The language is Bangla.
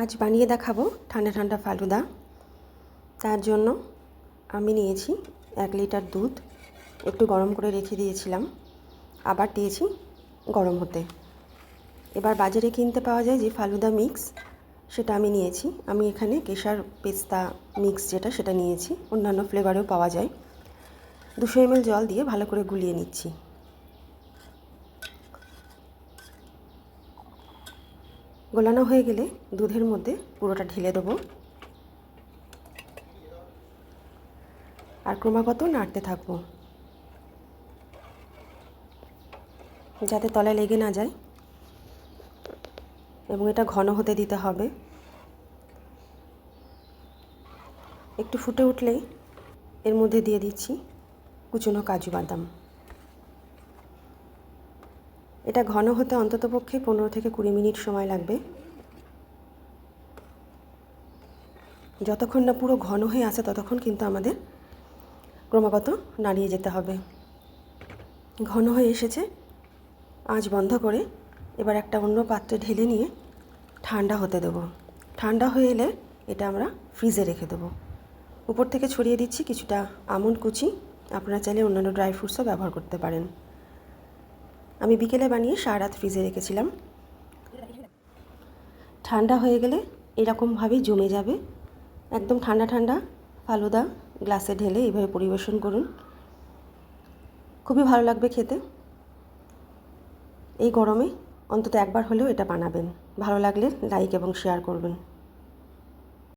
আজ বানিয়ে দেখাবো ঠান্ডা ঠান্ডা ফালুদা। তার জন্য আমি নিয়েছি এক লিটার দুধ, একটু গরম করে রেখে দিয়েছিলাম, আবার দিয়েছি গরম হতে। এবার বাজারে কিনতে পাওয়া যায় যে ফালুদা মিক্স, সেটা আমি নিয়েছি। আমি এখানে কেশার পেস্তা মিক্স যেটা, সেটা নিয়েছি। অন্যান্য ফ্লেভারেও পাওয়া যায়। দুশো এমএল জল দিয়ে ভালো করে গুলিয়ে নিচ্ছি। গোলানো হয়ে গেলে দুধের মধ্যে পুরোটা ঢেলে দেবো। আর ক্রমাগত নাড়তে থাকব। যাতে তলায় লেগে না যায়। এবং এটা ঘন হতে দিতে হবে। একটু ফুটে উঠলেই এর মধ্যে দিয়ে দিচ্ছি কুচনো কাজু বাদাম। এটা ঘন হতে অন্ততপক্ষে পনেরো থেকে কুড়ি মিনিট সময় লাগবে। যতক্ষণ না পুরো ঘন হয়ে আসে ততক্ষণ কিন্তু আমাদের ক্রমাগত নাড়িয়ে যেতে হবে। ঘন হয়ে এসেছে, আঁচ বন্ধ করে এবার একটা অন্য পাত্রে ঢেলে নিয়ে ঠান্ডা হতে দেবো। ঠান্ডা হয়ে এলে এটা আমরা ফ্রিজে রেখে দেবো। উপর থেকে ছড়িয়ে দিচ্ছি কিছুটা আমন্ড কুচি, আপনারা চাইলে অন্যান্য ড্রাই ফ্রুটসও ব্যবহার করতে পারেন। আমি বিকেলে বানিয়ে সারা রাত ফ্রিজে রেখেছিলাম। ঠান্ডা হয়ে গেলে এরকমভাবেই জমে যাবে। একদম ঠান্ডা ঠান্ডা ফালুদা গ্লাসে ঢেলে এইভাবে পরিবেশন করুন। খুবই ভালো লাগবে খেতে। এই গরমে অন্তত একবার হলেও এটা বানাবেন। ভালো লাগলে লাইক এবং শেয়ার করবেন।